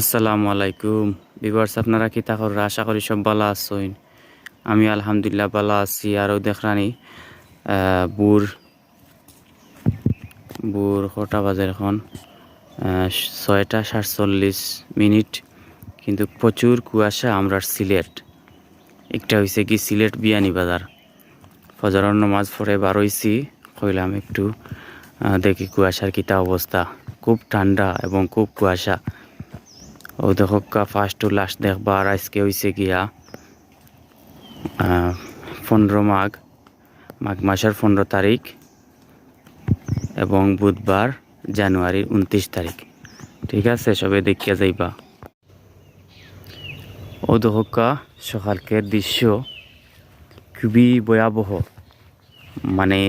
আসসালামু আলাইকুম। বিভার্স আপনারা কি তাকর আশা করি সব ভালো আছেন? আমি আলহামদুলিল্লাহ ভালো আছি। আরও দেখরানি বুর বুর কটা বাজে এখন? ছয়টা সাতচল্লিশ মিনিট। কিন্তু প্রচুর কুয়াশা, আমরা সিলেট। একটা হয়েছে কি সিলেট বিয়ানি বাজার। ফজরের নমাজ পড়ে বার হইছি, কইলাম একটু দেখি কুয়াশার কিতা অবস্থা। খুব ঠান্ডা এবং খুব কুয়াশা। ও দেখো ফার্স্ট টু লাস্ট দেখবা আর আজকে হয়েছে গিয়া পনেরো মাঘ মাঘ মাসের পনেরো তারিখ এবং বুধবার জানুয়ারির উনত্রিশ তারিখ। ঠিক আছে, সবে দেখিয়া যাইবা। ও দহকা সকালকের দৃশ্য খুবই ভয়াবহ। মানে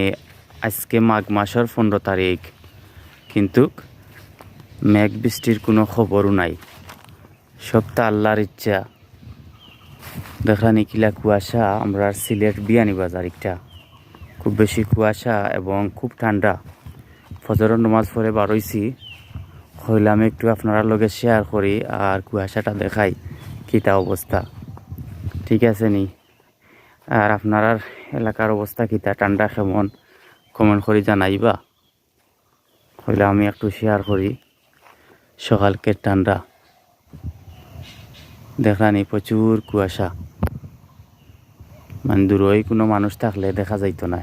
আজকে মাঘ মাসের পনেরো তারিখ, কিন্তু মেঘ বৃষ্টির কোনো খবরও নাই। সবটা আল্লাহর ইচ্ছা। দেখানি কিলা কুয়াশা, আমরা সিলেট বিয়ানি বাজার একটা। খুব বেশি কুয়াশা এবং খুব ঠান্ডা। ফজরের নমাজ পড়ে বারইছি হইলাম একটু আপনারা লগে শেয়ার করি আর কুয়াশাটা দেখাই কিতা অবস্থা। ঠিক আছে নি? আর আপনার এলাকার অবস্থা কিতা ঠান্ডা কেমন? কমেন্ট করে জানাইবা। হইলে আমি একটু শেয়ার করি। সকালকে ঠান্ডা। দেখানি প্রচুর কুয়াশা। মানে দূরই কোনো মানুষ থাকলে দেখা যাইতো না।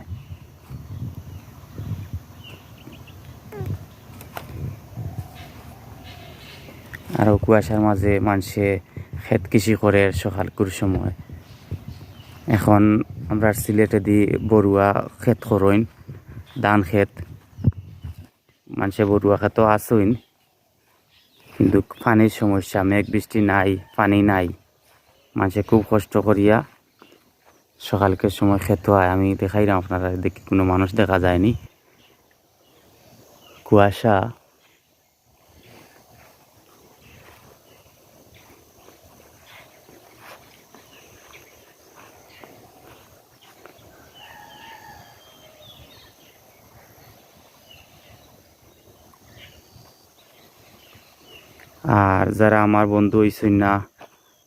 আরও কুয়াশার মাঝে মানুষে খেত কৃষি করে সকালকুর সময়। এখন আমরা সিলেটে দি বড়ুয়া ক্ষেত করইন ধান খেত মানুষে বড়ুয়া ক্ষেতও আসইন কিন্তু পানির সমস্যা, মেঘ, বৃষ্টি নাই, পানি নাই। মাঝে খুব কষ্ট করিয়া সকালকে সময় খেত হয়। আমি দেখাইলাম আপনারা দেখি, কোনো মানুষ দেখা যায়নি। কুয়াশা আর যারা আমার বন্ধু হইছেন না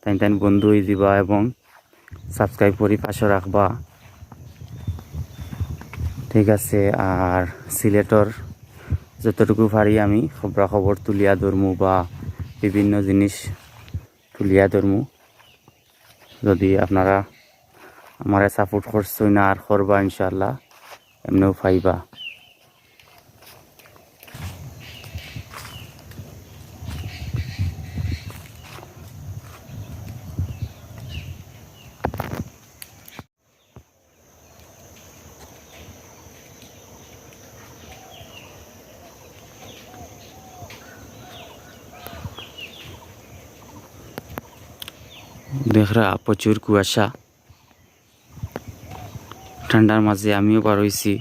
তাই তাই বন্ধু হয়ে দিবা এবং সাবস্ক্রাইব করি পাশে রাখবা। ঠিক আছে, আর সিলেটর যতটুকু পারি আমি খবরা খবর তুলিয়া ধরমু বা বিভিন্ন জিনিস তুলিয়া ধরমু। যদি আপনারা আমারে সাপোর্ট করছই না আর করবা ইনশাল্লাহ এমনিও পাইবা। দেখরা প্রচুর কুয়াশা। ঠান্ডার মাঝে আমিও বার হইছি।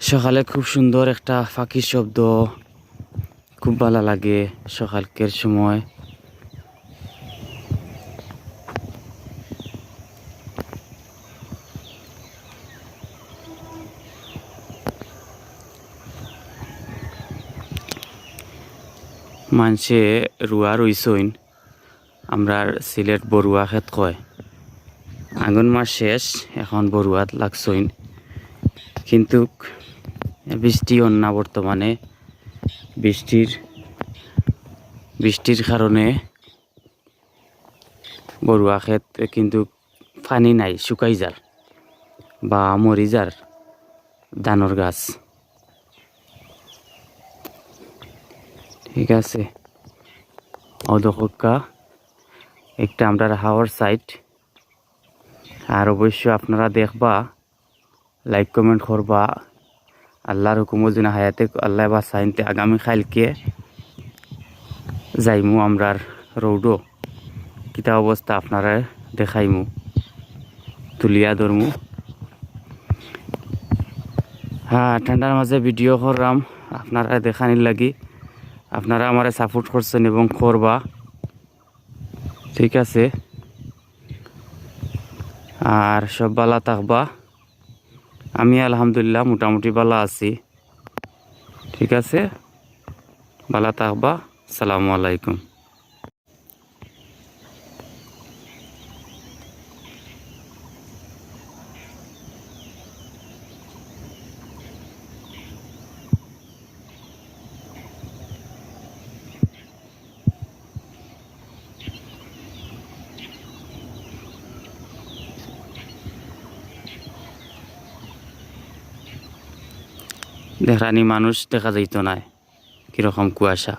সকালে খুব সুন্দর একটা পাখির শব্দ। খুব ভালো লাগে সকালকের সময়। মানুষে রুয়া রইসইন আমরা সিলেট বড়ুয়া খেত কয়। আগুন মাস শেষ, এখন বড়ুয়াত লাগছইন। কিন্তু বৃষ্টি না বর্তমানে বৃষ্টির বৃষ্টির কারণে বড়ুয়া খেত কিন্তু পানি নাই, শুকাই যার বা মরি যার ধানের গাছ। ঠিক আছে। অদকা একটা আমরা হাওয়ার সাইট আর অবশ্য আপনারা দেখবা লাইক কমেন্ট করবা। আল্লাহর হুকুমত যেন হায়াতে, আল্লাহ বা সাইনতে আগামী খাইলকে যাইমু আমরার রৌডো কিতা অবস্থা আপনারা দেখাইমু, তুলিয়া ধরমু। হ্যাঁ ঠান্ডার মাঝে ভিডিও করলাম, আপনারা দেখানির লাগি। আপনারা আমারে সাপোর্ট করছেন এবং করবা। ঠিক আছে? আর সব বালা থাকবা। আমি আলহামদুলিল্লাহ মোটামুটি বালা আছি। ঠিক আছে? বালা থাকবা। সালামু আলাইকুম। দেখানি মানুষ দেখা যাইতো না কীরকম কুয়াশা।